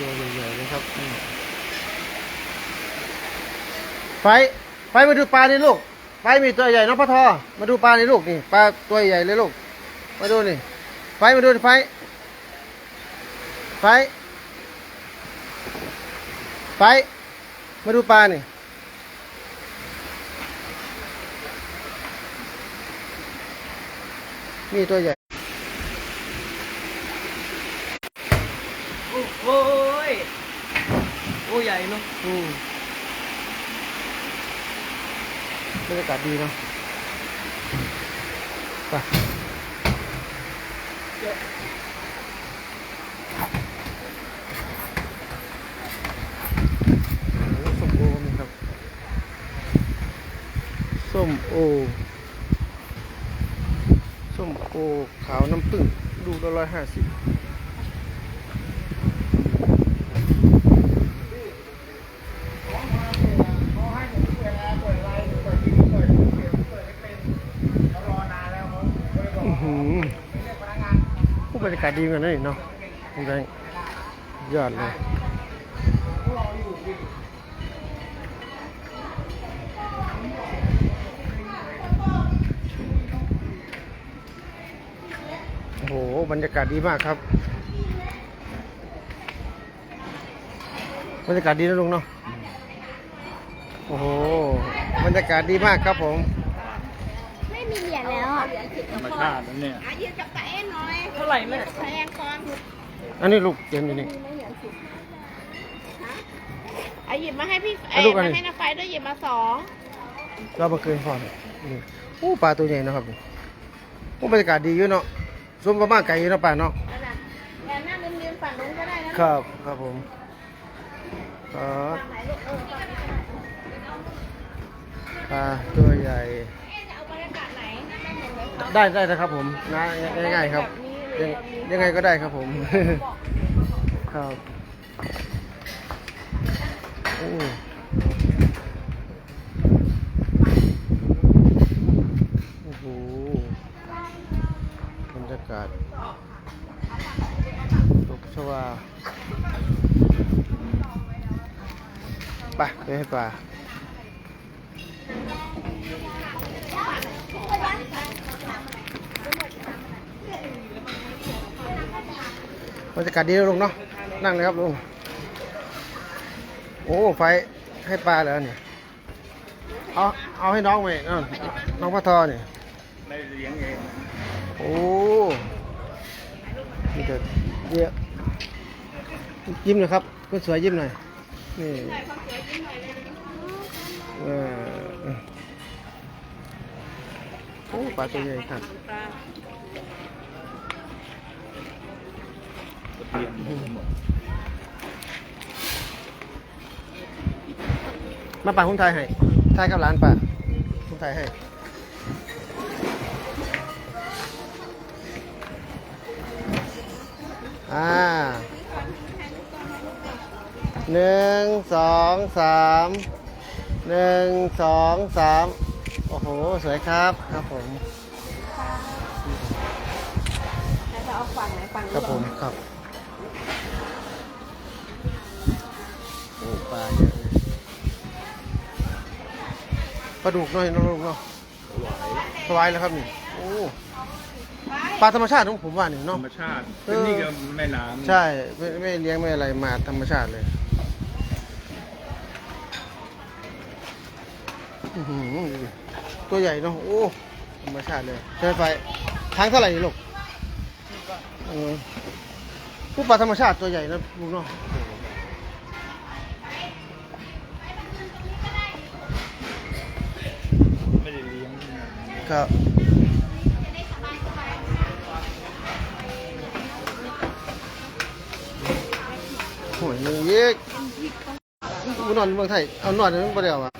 ตัวใหญ่ๆเลยครับไฟไฟมาดูปลานี่ลูกไฟมีตัวใหญ่น้องพ่อทอมาดูปลานี่ลูกนี่ปลาตัวใหญ่เลยลูก มาดูนี่ไฟมาดูไฟไฟไฟมาดูปลานี่มีตัวใหญ่โอ้ ยโอ้ใหญ่เนาะอืมบรรยากาศดีเนาะไปโอ้ส้มโอมีครับส้มโอส้มโอขาวน้ำผึ้งลูละร้อยห้าสิบ อื้อหือ ผู้บรรยากาศดีเหมือนกันนี่เนาะแบงยอดเลยโอ้โห บรรยากาศดีมากครับ บรรยากาศดีนะลุงเนาะ โอ้โห บรรยากาศดีมากครับผม ม่มีเหรียญแล้วอะธรรมชาตินั่นเนี่ยอายืนกับตาเอ็นหน่อยเท่าไหร่แม่แพงก่อนอันนี้ลูกเกมอยู่นี่อาหยิบมาให้พี่เอาเอ้ยลูกอันมานี้ให้นาไฟด้วยหยิบมาสองเรามาเกินพอนี่นี่โอ้ปลาตัวใหญ่เนาะครับนี่โอ้บรรยากาศดีอยู่เนาะสมประมาณไก่อยู่เนาะป่าเนาะ นั่นน่ะแอนหน้าเรียมๆฝั่งนู้นก็ได้นะ ครับ ครับผมครับฝั่งไหนลูกเออฝั่งนี้ก็ได้ปลาตัวใหญ่ ไม่เหมือนเลยครับได้ได้นะครับผมนะง่ายๆครับ ยังยังไงก็ได้ครับผม ครับโอ้โอ้โหบรรยากาศตกชวาไปไปให้ปลา บรรยากาศดีนะลุงเนาะนั่งเลยครับลุงโอ้ไฟให้ปลาแล้วเนี่ยเอาเอาให้น้องไปน,น้องพัททอเนี่ยได้เลี้ยงเองโอ้นี่แต่เยอะยิ้มหน่อยครับคนสวยยิ้มหน่อยนี่โอ้ปลาตัวใหญ่ครับ เลี้ยงหมดมาป่าคุณไทยให้ไทยกับร้านป่าคุณไทยให้อ่าหนึ่งสองสามหนึ่งสองสามโอ้โห สวยครับครับผมแล้วจะเอาฝั่งไหนฝั่งครันี้บเหผรอมครับ โอ้ปลาเยอะเลยปลาดุกหน่อยน้องๆเนาะสวายแล้วครับนี่โอ้ปลาธรรมชาติของผมว่านี่ธรเนาะ รมชาติเออเป็นนี่ก็แม่น้ำใช่ไม่ไม่เลี้ยงไม่อะไรมาธรรมชาติเลยอื้อหือดูดิตัวใหญ่เนาะโอ้ธรรมชาติเลยใช่ไหมไฟทางเท่าไหร่นี่ลูกเออ ผู้ปลาธรรมชาติตัวใหญ่นะลูกเนาะไม่ได้เลี้ยงครับโอ้ยมึงเยกมึงนอนอยู่เมืองไทย เอานอนอยู่เมืองประเดี๋ยวอะ